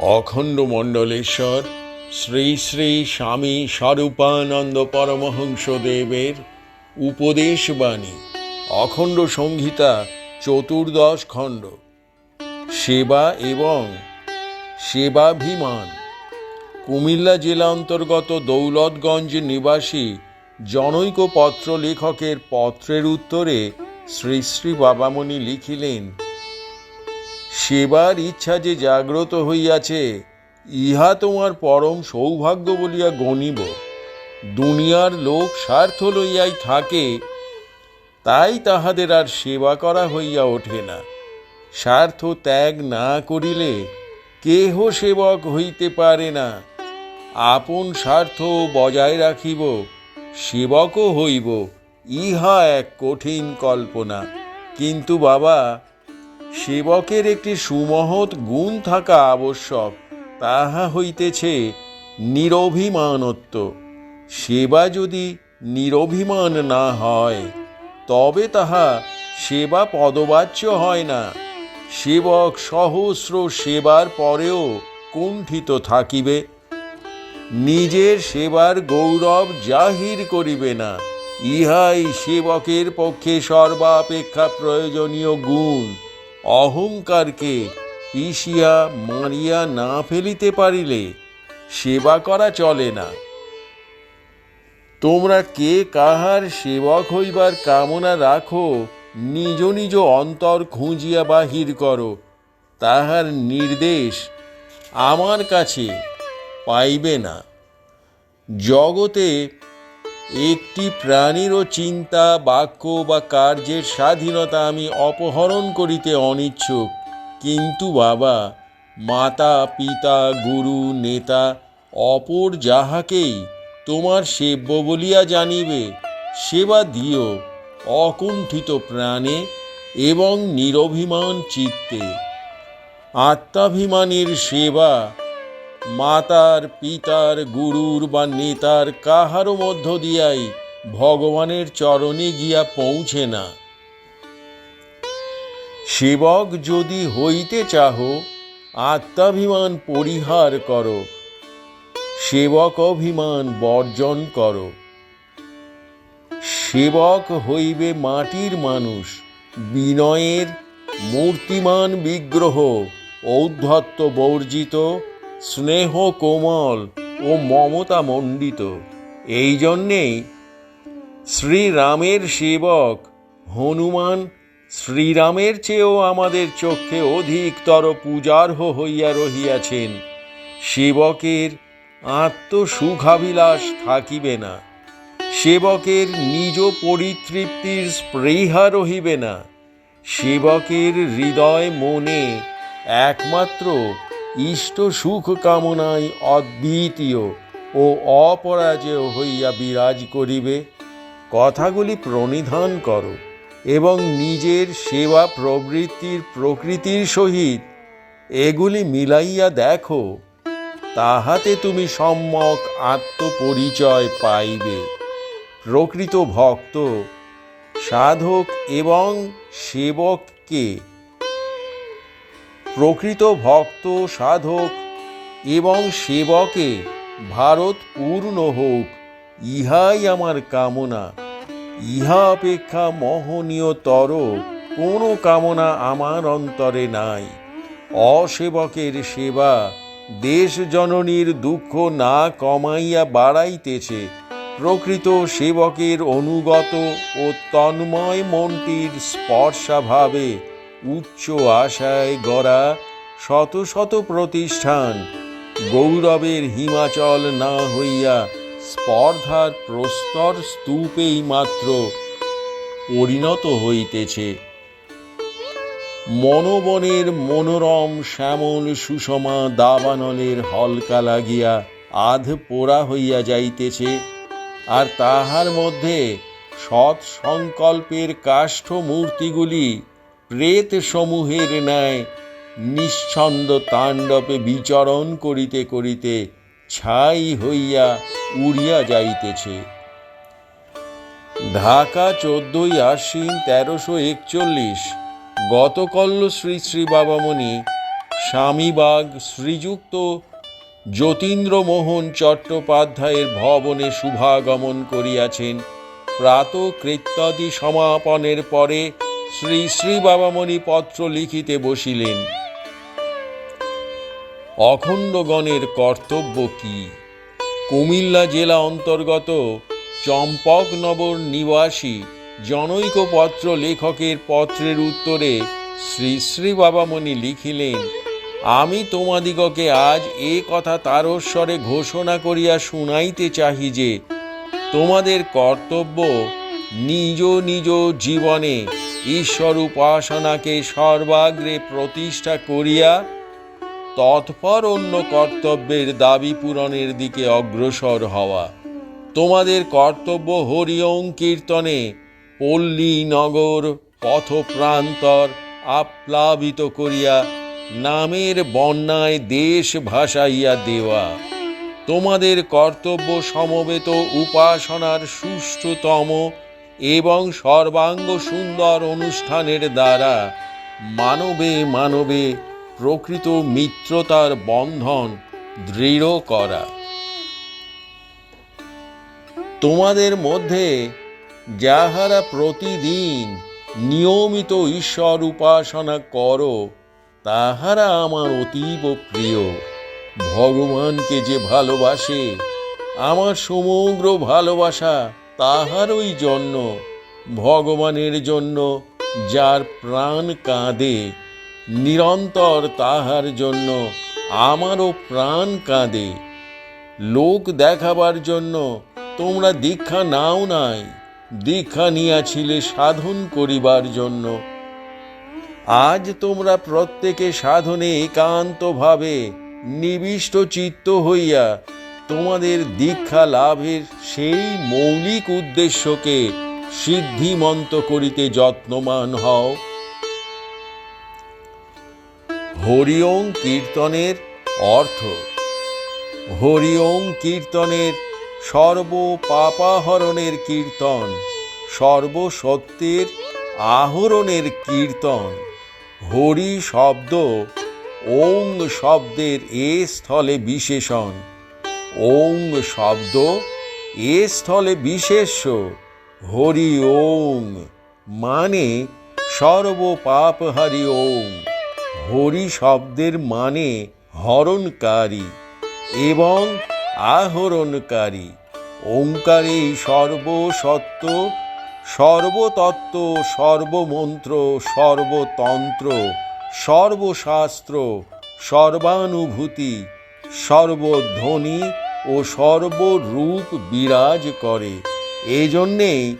অখণ্ড মণ্ডলেশ্বর, শ্রী শ্রী স্বামী স্বরূপানন্দ পরমহংস দেবের উপদেশবাণী, অখণ্ড সংহিতা চতুর্দশ খণ্ড। সেবা এবং সেবাভিমান, কুমিল্লা জেলা অন্তর্গত দৌলতগঞ্জ নিবাসী জনৈক পত্র লেখকের পত্রের উত্তরে শ্রী শ্রী বাবামণি লিখিলেন সেবার ইচ্ছা যে জাগ্রত হইয়াছে, ইহা তোমার পরম সৌভাগ্য বলিয়া গণিব। দুনিয়ার লোক স্বার্থ লইয়াই থাকে, তাই তাহাদের আর সেবা করা হইয়া ওঠে না। স্বার্থ ত্যাগ না করিলে কেহ সেবক হইতে পারে না। আপন স্বার্থ বজায় রাখিব, সেবকও হইব, ইহা এক কঠিন কল্পনা। কিন্তু বাবা সেবকের একটি সুমহৎ গুণ থাকা আবশ্যক, তাহা হইতেছে নিরভিমানত্ব। সেবা যদি নিরভিমান না হয়, তবে তাহা সেবা পদবাচ্য হয় না। সেবক সহস্র সেবার পরেও কুণ্ঠিত থাকিবে। নিজের সেবার গৌরব জাহির করিবে না। ইহাই সেবকের পক্ষে সর্বাপেক্ষা প্রয়োজনীয় গুণ। অহংকারকে পিষিয়া মারিয়া না ফেলিতে পারিলে সেবা করা চলে না। তোমরা কে কাহার সেবক হইবার কামনা রাখো, নিজ নিজ অন্তর খুঁজিয়া বাহির করো, তাহার নির্দেশ আমার কাছে পাইবে না। জগতে একটি প্রাণীরও চিন্তা, বাক্য বা কার্যের স্বাধীনতা আমি অপহরণ করিতে অনিচ্ছুক। কিন্তু বাবা, মাতা, পিতা, গুরু, নেতা, অপর যাহাকেই তোমার সেব্য বলিয়া জানিবে, সেবা দিও অকুণ্ঠিত প্রাণে এবং নিরভিমান চিত্তে। আত্মাভিমানের সেবা মাতার, পিতার, গুরুর বা নেতার কাহারও মধ্য দিয়াই ভগবানের চরণে গিয়া পৌঁছে না। সেবক যদি হইতে চাহ, আত্মাভিমান পরিহার করো। সেবক অভিমান বর্জন করো। সেবক হইবে মাটির মানুষ, বিনয়ের মূর্তিমান বিগ্রহ, ঔদ্ধত্য বর্জিত স্নেহ কোমল ও মমতা মণ্ডিত। এই জন্যেই শ্রীরামের সেবক হনুমান শ্রীরামের চেয়েও আমাদের চক্ষে অধিকতর পূজার্হ হইয়া রহিয়াছেন। সেবকের আত্মসুখাবিলাস থাকিবে না। সেবকের নিজ পরিতৃপ্তির স্পৃহা রহিবে না। সেবকের হৃদয় মনে একমাত্র ইষ্ট সুখ কামনায় অদ্বিতীয় ও অপরাজেয় হইয়া বিরাজ করিবে। কথাগুলি প্রণিধান করো এবং নিজের সেবা প্রবৃত্তির প্রকৃতির সহিত এগুলি মিলাইয়া দেখো, তাহাতে তুমি সম্যক আত্মপরিচয় পাইবে। প্রকৃত ভক্ত, সাধক এবং সেবককে প্রকৃত ভক্ত, সাধক এবং সেবকে ভারত পূর্ণ হোক, ইহাই আমার কামনা। ইহা অপেক্ষা মহনীয়তর কোনো কামনা আমার অন্তরে নাই। অসেবকের সেবা দেশ জননীর দুঃখ না কমাইয়া বাড়াইতেছে, প্রকৃত সেবকের অনুগত ও তন্ময় মনটির স্পর্শাভাবে উচ্চ আশায় গড়া শত শত প্রতিষ্ঠান। গৌরবের হিমাচল না হইয়া স্পর্ধার প্রস্তর স্তূপেই মাত্র পরিণত হইতেছে। মনোবনের মনোরম শ্যামল সুষমা দাবানলের হলকা লাগিয়া আধ পোড়া হইয়া যাইতেছে আর তাহার মধ্যে সৎ সংকল্পের কাষ্ঠ মূর্তিগুলি প্রেত সমূহের ন্যায় নিঃছন্দ তাণ্ডবে বিচরণ করিতে করিতে ছাই হইয়া উড়িয়া যাইতেছে। ঢাকা চোদ্দই আশ্বিন তেরোশো একচল্লিশ গতকল্য শ্রী শ্রী বাবামণি স্বামীবাগ শ্রীযুক্ত যতীন্দ্রমোহন চট্টোপাধ্যায়ের ভবনে শুভাগমন করিয়াছেন। প্রাত কৃত্যাদি সমাপনের পরে শ্রী শ্রী বাবামণি পত্র লিখিতে বসিলেন। অখণ্ডগণের কর্তব্য কি? কুমিল্লা জেলা অন্তর্গত চম্পকনগর নিবাসী জনৈক পত্র লেখকের পত্রের উত্তরে শ্রী শ্রী বাবামণি লিখিলেন, আমি তোমাদিগকে আজ এ কথা তারস্বরে ঘোষণা করিয়া শুনাইতে চাহি যে, তোমাদের কর্তব্য নিজ নিজ জীবনে ঈশ্বর উপাসনাকে সর্বাগ্রে প্রতিষ্ঠা করিয়া তৎপর অন্য কর্তব্যের দাবি পূরণের দিকে অগ্রসর হওয়া। তোমাদের কর্তব্য হরিওং কীর্তনে পল্লী নগর পথপ্রান্তর আপ্লাবিত করিয়া নামের বন্যায় দেশ ভাসাইয়া দেওয়া। তোমাদের কর্তব্য সমবেত উপাসনার সুষ্ঠুতম এবং সর্বাঙ্গ সুন্দর অনুষ্ঠানের দ্বারা মানবে মানবে প্রকৃত মিত্রতার বন্ধন দৃঢ় করা। তোমাদের মধ্যে যাহারা প্রতিদিন নিয়মিত ঈশ্বর উপাসনা করো, তাহারা আমার অতীব প্রিয়। ভগবানকে যে ভালোবাসে, আমার সমগ্র ভালোবাসা তাহারই জন্য, ভগবানের জন্য যার প্রাণ কাঁদে, নিরন্তর তাহার জন্য আমারও প্রাণ কাঁদে। লোক দেখাবার জন্য তোমরা দীক্ষা নাও নাই, দীক্ষা নিয়াছিলে সাধন করিবার জন্য। আজ তোমরা প্রত্যেকে সাধনে একান্তভাবে নিবিষ্ট চিত্ত হইয়া তোমাদের দীক্ষা লাভের সেই মৌলিক উদ্দেশ্যকে সিদ্ধিমন্ত করিতে যত্নমান হও। হরিওং কীর্তনের অর্থ হরিওং কীর্তনের সর্ব পাপাহরণের কীর্তন, সর্বসত্যের আহরণের কীর্তন। হরি শব্দ, ওং শব্দের এ স্থলে বিশেষণ। ওং শব্দ এ স্থলে বিশেষ্য হরি ওং মানে সর্ব পাপ হরি ওং হরি শব্দের মানে হরণকারী এবং আহরণকারী। ওঙ্কারে সর্বসত্ত্ব, সর্বতত্ত্ব, সর্বমন্ত্র, সর্বতন্ত্র, সর্বশাস্ত্র, সর্বানুভূতি, সর্বধ্বনি ও সর্বরূপ বিরাজ করে। এজন্যেই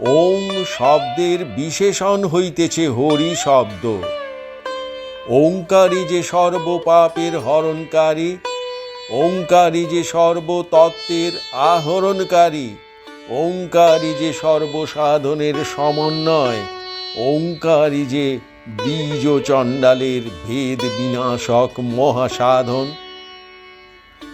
ওং শব্দের বিশেষণ হইতেছে হরি শব্দ। ওঙ্কারী যে সর্বপাপের হরণকারী, ওঙ্কারী যে সর্বতত্ত্বের আহরণকারী, ওঙ্কারী যে সর্বসাধনের সমন্বয়, ওঙ্কারী যে বীজ চণ্ডালের ভেদ বিনাশক মহাসাধন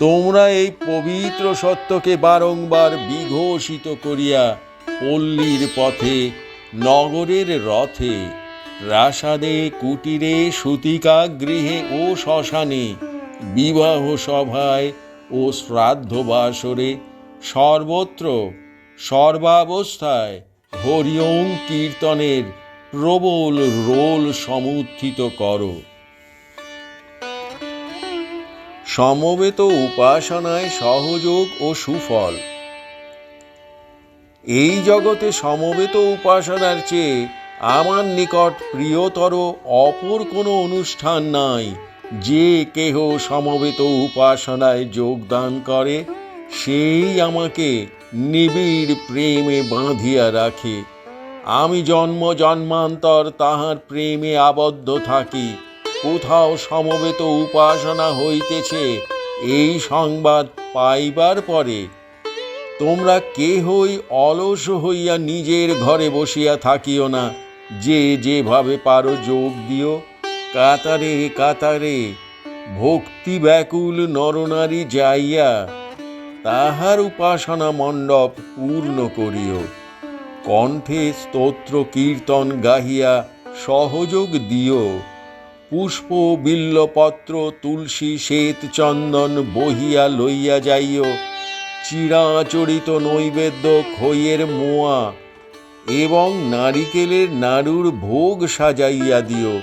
তোমরা এই পবিত্র সত্যকে বারংবার বিঘোষিত করিয়া পল্লীর পথে, নগরের রথে, প্রাসাদে, কুটিরে সুতিকা গৃহে ও শ্মশানে, বিবাহ সভায় ও শ্রাদ্ধ বাসরে সর্বত্র, সর্বাবস্থায় হরিওম কীর্তনের প্রবল রোল সমুত্থিত করো। সমবেত উপাসনায় সহযোগ ও সুফল। এই জগতে সমবেত উপাসনার চেয়ে আমার নিকট প্রিয়তর অপর কোনো অনুষ্ঠান নাই। যে কেহ সমবেত উপাসনায় যোগদান করে, সেই আমাকে নিবিড় প্রেমে বাঁধিয়া রাখে। আমি জন্ম জন্মান্তর তাহার প্রেমে আবদ্ধ থাকি। কোথাও সমবেত উপাসনা হইতেছে, এই সংবাদ পাইবার পরে। তোমরা কেহই অলস হইয়া নিজের ঘরে বসিয়া থাকিও না, যে যেভাবে পারো যোগ দিও। কাতারে কাতারে ভক্তি ব্যাকুল নরনারী যাইয়া তাহার উপাসনা মণ্ডপ পূর্ণ করিও। কণ্ঠে স্তোত্র, কীর্তন গাহিয়া সহযোগ দিও। পুষ্প বিল্লপত্র তুলসী শ্বেত চন্দন বহিয়া লইয়া যাইও। চিরাচরিত নৈবেদ্য খইয়ের মোয়া এবং নারিকেলের নাড়ুর ভোগ সাজাইয়া দিও।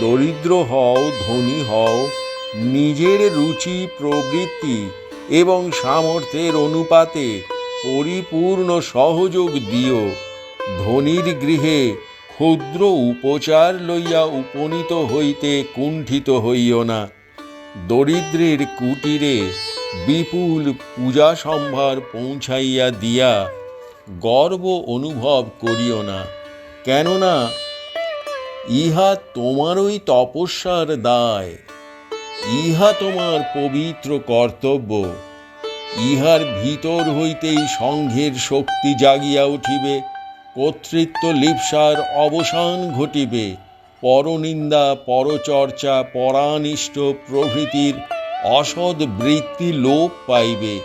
দরিদ্র হও, ধনী হও, নিজের রুচি, প্রবৃত্তি এবং সামর্থ্যের অনুপাতে পরিপূর্ণ সহযোগ দিও। ধনীর গৃহে ক্ষুদ্র উপচার লইয়া উপনীত হইতে কুণ্ঠিত হইও না। দরিদ্রের কুটিরে বিপুল পূজা সম্ভার পৌঁছাইয়া দিয়া গর্ব অনুভব করিও না। কেননা ইহা তোমারই তপস্যার দায়। ইহা তোমার পবিত্র কর্তব্য। ইহার ভিতর হইতেই সংঘের শক্তি জাগিয়া উঠিবে। কর্তৃত্ব লিপ্সার অবসান ঘটিবে। পরনিন্দা, পরচর্চা, পরানিষ্ট প্রভৃতির অসৎ বৃত্তি লোপ পাইবে।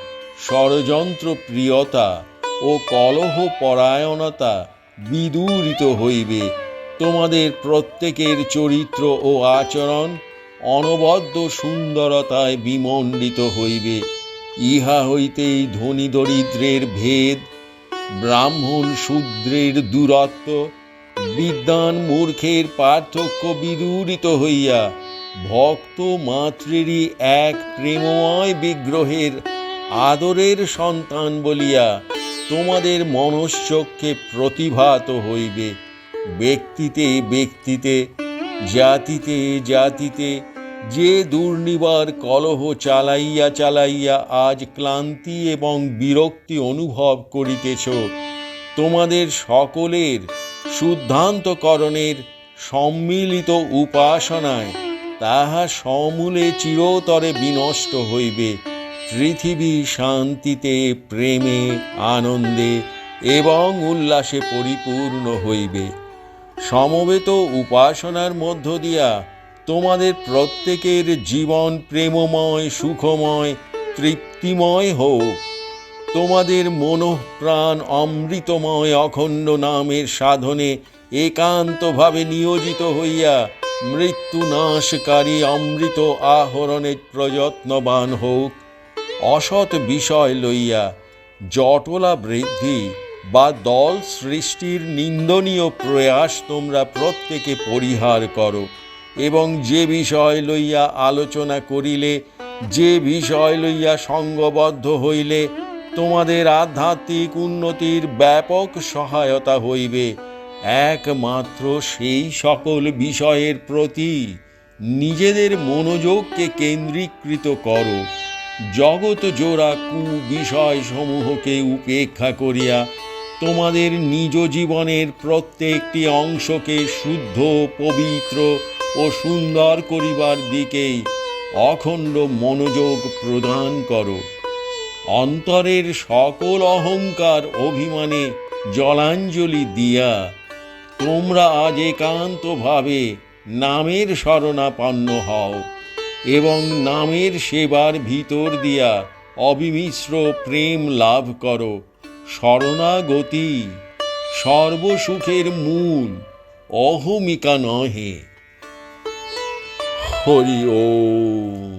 ষড়যন্ত্র প্রিয়তা ও কলহ পরায়ণতা বিদূরিত হইবে। তোমাদের প্রত্যেকের চরিত্র ও আচরণ অনবদ্য সুন্দরতায় বিমণ্ডিত হইবে। ইহা হইতেই ধনী দরিদ্রের ভেদ ব্রাহ্মণ শূদ্রের দূরত্ব, বিদ্বান মূর্খের পার্থক্য বিদূরিত হইয়া ভক্ত মাতৃরই এক প্রেমময় বিগ্রহের আদরের সন্তান বলিয়া তোমাদের মনশ্চক্ষে প্রতিভাত হইবে। ব্যক্তিতে ব্যক্তিতে, জাতিতে জাতিতে যে দুর্নিবার কলহ চালাইয়া চালাইয়া আজ ক্লান্তি এবং বিরক্তি অনুভব করিতেছ, তোমাদের সকলের শুদ্ধান্তকরণের সম্মিলিত উপাসনায় তাহা সমূলে চিরতরে বিনষ্ট হইবে। পৃথিবী শান্তিতে, প্রেমে, আনন্দে এবং উল্লাসে পরিপূর্ণ হইবে। সমবেত উপাসনার মধ্য দিয়া তোমাদের প্রত্যেকের জীবন প্রেমময়, সুখময়, তৃপ্তিময় হোক। তোমাদের মনঃপ্রাণ অমৃতময় অখণ্ড নামের সাধনে একান্তভাবে নিয়োজিত হইয়া মৃত্যু নাশকারী অমৃত আহরণের প্রযত্নবান হোক। অসৎ বিষয় লইয়া জটলা বৃদ্ধি বা দল সৃষ্টির নিন্দনীয় প্রয়াস তোমরা প্রত্যেকে পরিহার করো। এবং যে বিষয় লইয়া আলোচনা করিলে, যে বিষয় লইয়া সঙ্গবদ্ধ হইলে, তোমাদের আধ্যাত্মিক উন্নতির ব্যাপক সহায়তা হইবে। একমাত্র সেই সকল বিষয়ের প্রতি নিজেদের মনোযোগকে কেন্দ্রীকৃত করো। জগৎ জোড়া কু বিষয় সমূহকে উপেক্ষা করিয়া তোমাদের নিজ জীবনের প্রত্যেকটি অংশকে শুদ্ধ, পবিত্র ও সুন্দর করিবার দিকেই অখণ্ড মনোযোগ প্রদান করো। অন্তরের সকল অহংকার অভিমানে জলাঞ্জলি দিয়া তোমরা আজ একান্তভাবে নামের শরণাপন্ন হও এবং নামের সেবার ভিতর দিয়া অবিমিশ্র প্রেম লাভ করো। শরণাগতি সর্বসুখের মূল, অহমিকা নহে। হরি ওম